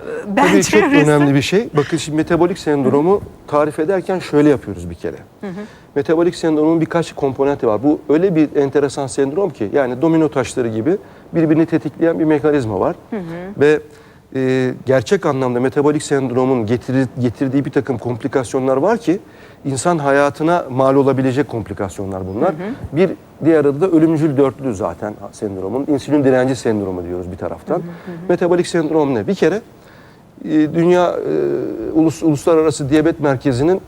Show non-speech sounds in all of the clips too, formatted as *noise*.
Tabii bence çok arası- önemli bir şey. Bakın şimdi metabolik sendromu tarif ederken şöyle yapıyoruz bir kere. Metabolik sendromun birkaç komponenti var. Bu öyle bir enteresan sendrom ki yani domino taşları gibi birbirini tetikleyen bir mekanizma var. Ve e, gerçek anlamda metabolik sendromun getiri- getirdiği bir takım komplikasyonlar var ki insan hayatına mal olabilecek komplikasyonlar bunlar. Bir diğer adı da ölümcül dörtlü zaten sendromun. İnsülin direnci sendromu diyoruz bir taraftan. Metabolik sendrom ne? Bir kere Dünya e, Ulus, Uluslararası Diyabet Merkezi'nin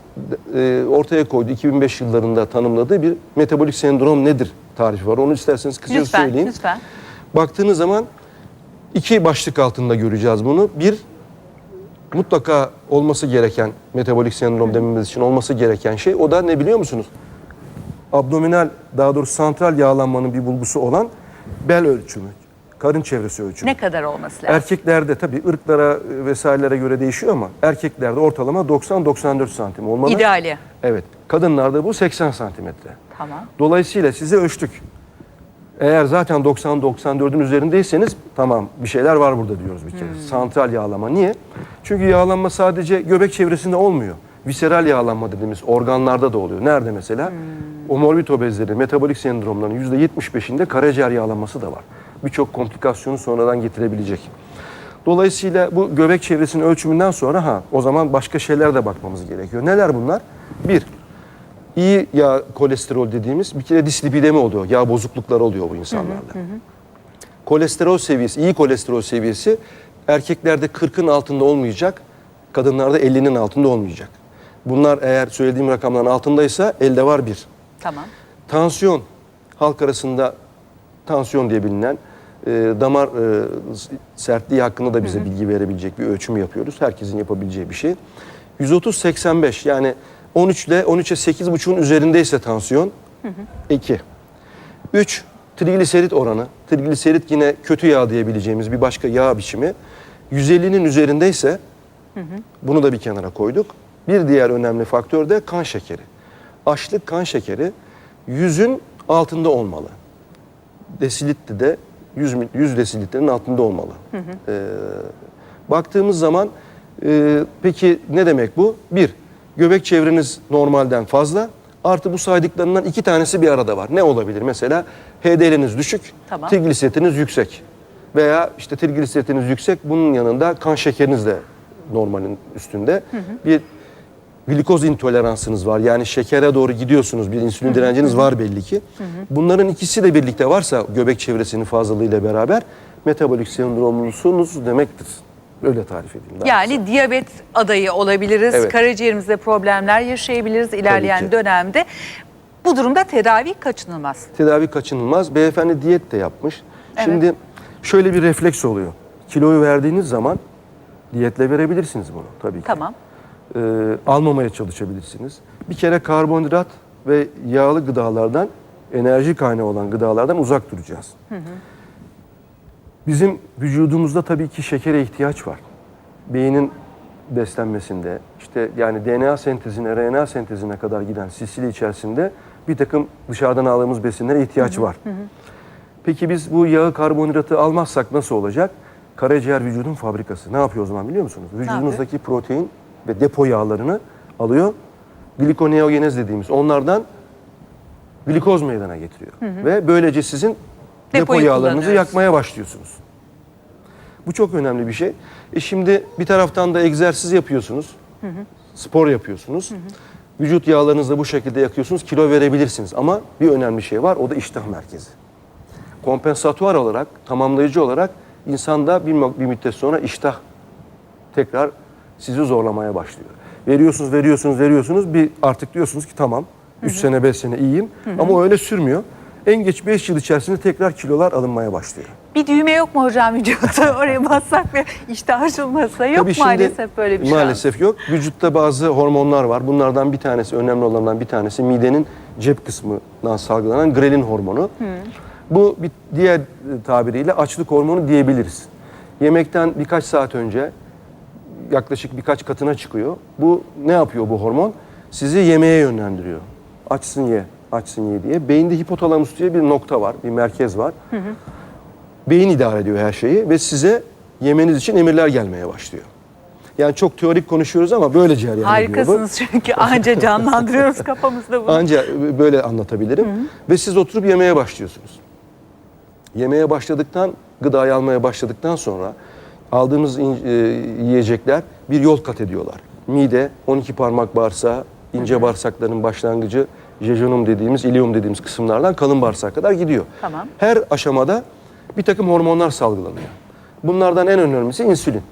e, ortaya koyduğu 2005 yıllarında tanımladığı bir metabolik sendrom nedir tarifi var. Onu isterseniz kısaca Lütfen, söyleyeyim. lütfen. Baktığınız zaman iki başlık altında göreceğiz bunu. Bir, mutlaka olması gereken metabolik sendrom dememiz için olması gereken şey o da ne biliyor musunuz? Abdominal daha doğrusu santral yağlanmanın bir bulgusu olan bel ölçümü, karın çevresi ölçümü. Ne kadar olması lazım? Erkeklerde tabii ırklara e, vesairelere göre değişiyor ama erkeklerde ortalama 90-94 santim olmalı. İdeali. Evet. Kadınlarda bu 80 santimetre. Tamam. Dolayısıyla size ölçtük. Eğer zaten 90-94'ün üzerindeyseniz tamam bir şeyler var burada diyoruz bir kere. Santral yağlama. Niye? Çünkü yağlanma sadece göbek çevresinde olmuyor. Viseral yağlanma dediğimiz organlarda da oluyor. Nerede mesela? Omorbid obezlerin, metabolik sendromların %75'inde karaciğer yağlanması da var. Birçok komplikasyonu sonradan getirebilecek. Dolayısıyla bu göbek çevresinin ölçümünden sonra ha o zaman başka şeyler de bakmamız gerekiyor. Neler bunlar? Bir, iyi yağ kolesterol dediğimiz bir kere dislipidemi oluyor. Yağ bozuklukları oluyor bu insanlarda. Kolesterol seviyesi, iyi kolesterol seviyesi erkeklerde 40'ın altında olmayacak, kadınlarda 50'nin altında olmayacak. Bunlar eğer söylediğim rakamların altındaysa elde var bir. Tamam. Tansiyon, halk arasında tansiyon diye bilinen e, damar e, sertliği hakkında da bize bilgi verebilecek bir ölçüm yapıyoruz. Herkesin yapabileceği bir şey. 130-85 yani 13 ile 13'e 8,5'un üzerindeyse tansiyon 2. 3. Trigliserit oranı. Trigliserit yine kötü yağ diyebileceğimiz bir başka yağ biçimi. 150'nin üzerindeyse bunu da bir kenara koyduk. Bir diğer önemli faktör de kan şekeri. Açlık kan şekeri 100'ün altında olmalı. Desilitre de 100, mil- 100 desilitrenin altında olmalı. Ee, baktığımız zaman e, peki ne demek bu? Bir, göbek çevreniz normalden fazla. Artı bu saydıklarından iki tanesi bir arada var. Ne olabilir? Mesela HDL'niz düşük, Tamam. trigliseritiniz yüksek. Veya işte trigliseritiniz yüksek, bunun yanında kan şekeriniz de normalin üstünde. Bir glikoz intoleransınız var. Yani şekere doğru gidiyorsunuz. Bir insülin direnciniz var belli ki. Bunların ikisi de birlikte varsa göbek çevresinin fazlalığıyla beraber metabolik sendromlusunuz demektir. Öyle tarif edeyim. daha Yani diyabet adayı olabiliriz. Evet. Karaciğerimizde problemler yaşayabiliriz ilerleyen ki. dönemde. Bu durumda tedavi kaçınılmaz. tedavi kaçınılmaz. Beyefendi diyet de yapmış. Evet. Şimdi şöyle bir refleks oluyor. Kiloyu verdiğiniz zaman diyetle verebilirsiniz bunu tabii ki. Tamam. Ee, almamaya çalışabilirsiniz. Bir kere karbonhidrat ve yağlı gıdalardan, enerji kaynağı olan gıdalardan uzak duracağız. Bizim vücudumuzda tabii ki şekere ihtiyaç var. Beynin beslenmesinde, işte yani DNA sentezine, RNA sentezine kadar giden silsile içerisinde bir takım dışarıdan aldığımız besinlere ihtiyaç var. Peki biz bu yağı, karbonhidratı almazsak nasıl olacak? Karaciğer vücudun fabrikası. Ne yapıyor o zaman biliyor musunuz? Vücudunuzdaki protein ve depo yağlarını alıyor. Glikoneogenez dediğimiz onlardan glikoz meydana getiriyor. Ve böylece sizin depo Depoyu yağlarınızı yakmaya başlıyorsunuz. Bu çok önemli bir şey. E şimdi bir taraftan da egzersiz yapıyorsunuz. Spor yapıyorsunuz. Vücut yağlarınızı bu şekilde yakıyorsunuz. Kilo verebilirsiniz. Ama bir önemli şey var. O da iştah merkezi. Kompensatuar olarak, tamamlayıcı olarak insanda bir, bir müddet sonra iştah tekrar sizi zorlamaya başlıyor. Veriyorsunuz, veriyorsunuz, veriyorsunuz. Bir artık diyorsunuz ki tamam 3 sene 5 sene iyiyim. Ama o öyle sürmüyor. En geç 5 yıl içerisinde tekrar kilolar alınmaya başlıyor. Bir düğme yok mu hocam vücutta? *laughs* Oraya bassak ve işte açılmasa yok Tabii şimdi maalesef böyle bir şey. Maalesef yok. Vücutta bazı hormonlar var. Bunlardan bir tanesi, önemli olanlardan bir tanesi midenin cep kısmından salgılanan grelin hormonu. Bu bir diğer e, tabiriyle açlık hormonu diyebiliriz. Yemekten birkaç saat önce yaklaşık birkaç katına çıkıyor. Bu ne yapıyor bu hormon? Sizi yemeğe yönlendiriyor. Açsın ye, açsın ye diye. Beyinde hipotalamus diye bir nokta var, bir merkez var. Beyin idare ediyor her şeyi ve size yemeniz için emirler gelmeye başlıyor. Yani çok teorik konuşuyoruz ama böyle cereyan ediyor bu. Harikasınız çünkü anca canlandırıyoruz *laughs* kafamızda bunu. Anca böyle anlatabilirim. Ve siz oturup yemeye başlıyorsunuz. Yemeye başladıktan, gıdayı almaya başladıktan sonra aldığımız in- e, yiyecekler bir yol kat ediyorlar. Mide, 12 parmak bağırsağı, ince bağırsakların başlangıcı, jejunum dediğimiz, ilium dediğimiz kısımlardan kalın bağırsağa kadar gidiyor. Tamam. Her aşamada bir takım hormonlar salgılanıyor. Bunlardan en önemlisi insülin.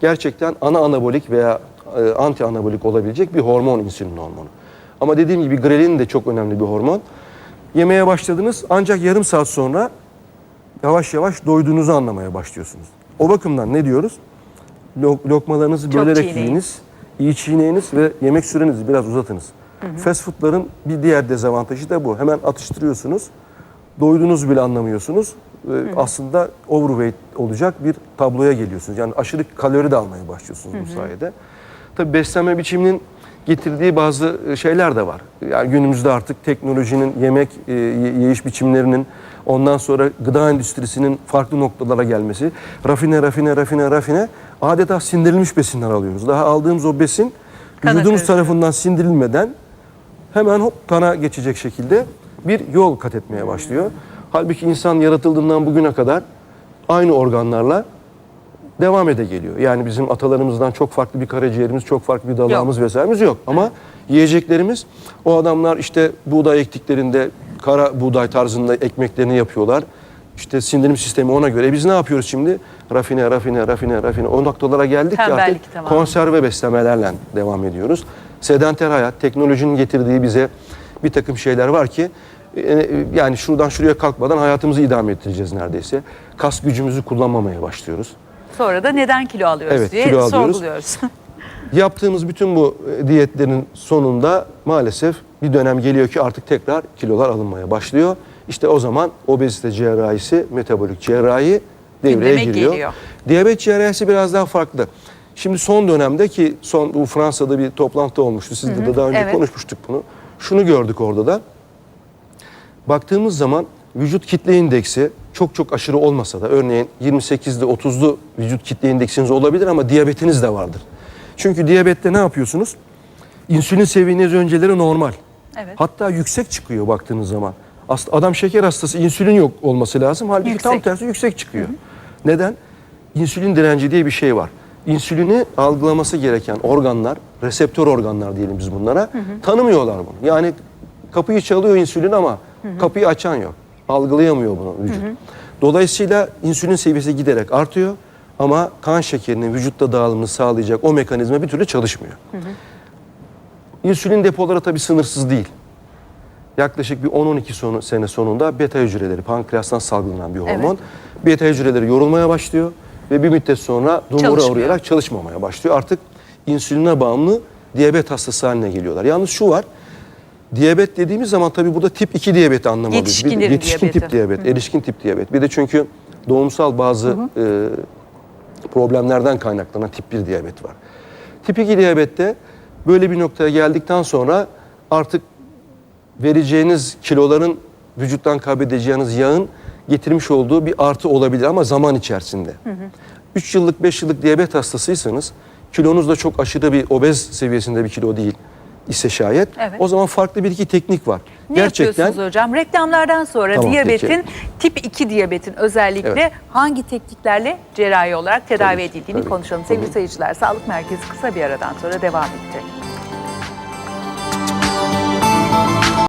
Gerçekten ana anabolik veya e, anti anabolik olabilecek bir hormon insülin hormonu. Ama dediğim gibi grelin de çok önemli bir hormon. Yemeye başladınız ancak yarım saat sonra yavaş yavaş doyduğunuzu anlamaya başlıyorsunuz. O bakımdan ne diyoruz? Lok- lokmalarınızı Çok bölerek çiğneyin. yiyiniz, iyi çiğneyiniz ve yemek sürenizi biraz uzatınız. Fast foodların bir diğer dezavantajı da bu. Hemen atıştırıyorsunuz. Doyduğunuzu bile anlamıyorsunuz. Ee, Aslında overweight olacak bir tabloya geliyorsunuz. Yani aşırı kalori de almaya başlıyorsunuz bu sayede. Tabii beslenme biçiminin getirdiği bazı e, şeyler de var. Yani günümüzde artık teknolojinin, yemek e, yiyiş biçimlerinin, ondan sonra gıda endüstrisinin farklı noktalara gelmesi, rafine, rafine, rafine, rafine adeta sindirilmiş besinler alıyoruz. Daha aldığımız o besin Kana vücudumuz karışıyor. tarafından sindirilmeden hemen hop kana geçecek şekilde bir yol kat etmeye başlıyor. Halbuki insan yaratıldığından bugüne kadar aynı organlarla devam ede geliyor. Yani bizim atalarımızdan çok farklı bir karaciğerimiz, çok farklı bir dalağımız vesairemiz yok. Ama yiyeceklerimiz o adamlar işte buğday ektiklerinde kara buğday tarzında ekmeklerini yapıyorlar. İşte sindirim sistemi ona göre. E biz ne yapıyoruz şimdi? Rafine, rafine, rafine, rafine. O noktalara geldik ki artık tamam. konserve beslemelerle devam ediyoruz. Sedanter hayat, teknolojinin getirdiği bize bir takım şeyler var ki e, yani şuradan şuraya kalkmadan hayatımızı idame ettireceğiz neredeyse. Kas gücümüzü kullanmamaya başlıyoruz. Sonra da neden kilo alıyoruz Evet, diye kilo alıyoruz. sorguluyoruz. *laughs* Yaptığımız bütün bu e, diyetlerin sonunda maalesef bir dönem geliyor ki artık tekrar kilolar alınmaya başlıyor. İşte o zaman obezite cerrahisi, metabolik cerrahi devreye Gündeme giriyor. geliyor. Diyabet cerrahisi biraz daha farklı. Şimdi son dönemde ki son bu Fransa'da bir toplantı olmuştu. Sizde de daha önce evet. konuşmuştuk bunu. Şunu gördük orada da. Baktığımız zaman vücut kitle indeksi çok çok aşırı olmasa da örneğin 28'de 30'lu vücut kitle indeksiniz olabilir ama diyabetiniz de vardır. Çünkü diyabette ne yapıyorsunuz? İnsülin seviyeniz önceleri normal. Evet. Hatta yüksek çıkıyor baktığınız zaman. Adam şeker hastası insülin yok olması lazım. Halbuki Yüksek. tam tersi yüksek çıkıyor. Neden? İnsülin direnci diye bir şey var. İnsülini algılaması gereken organlar, reseptör organlar diyelim biz bunlara, tanımıyorlar bunu. Yani kapıyı çalıyor insülin ama kapıyı açan yok. Algılayamıyor bunu vücut. Dolayısıyla insülin seviyesi giderek artıyor ama kan şekerinin vücutta dağılımını sağlayacak o mekanizma bir türlü çalışmıyor. İnsülin depoları tabii sınırsız değil. Yaklaşık bir 10-12 sonu, sene sonunda beta hücreleri, pankreastan salgılanan bir hormon. Beta hücreleri yorulmaya başlıyor ve bir müddet sonra dumura uğrayarak çalışmamaya başlıyor. Artık insüline bağımlı diyabet hastası haline geliyorlar. Yalnız şu var, diyabet dediğimiz zaman tabii burada tip 2 diyabeti anlamalıyız. Bir- Yetişkinlerin yetişkin diyabeti. tip diyabet, erişkin tip diyabet. Bir de çünkü doğumsal bazı e, problemlerden kaynaklanan tip 1 diyabet var. Tip 2 diyabette böyle bir noktaya geldikten sonra artık vereceğiniz kiloların vücuttan kaybedeceğiniz yağın getirmiş olduğu bir artı olabilir ama zaman içerisinde. 3 yıllık 5 yıllık diyabet hastasıysanız kilonuz da çok aşırı bir obez seviyesinde bir kilo değil ise şayet Evet. o zaman farklı bir iki teknik var. Ne yapıyorsunuz hocam? Reklamlardan sonra Tamam, diyabetin, tip 2 diyabetin özellikle Evet. hangi tekniklerle cerrahi olarak tedavi Tabii, edildiğini tabii. konuşalım. Sevgili seyirciler, Sağlık Merkezi kısa bir aradan sonra devam edecek.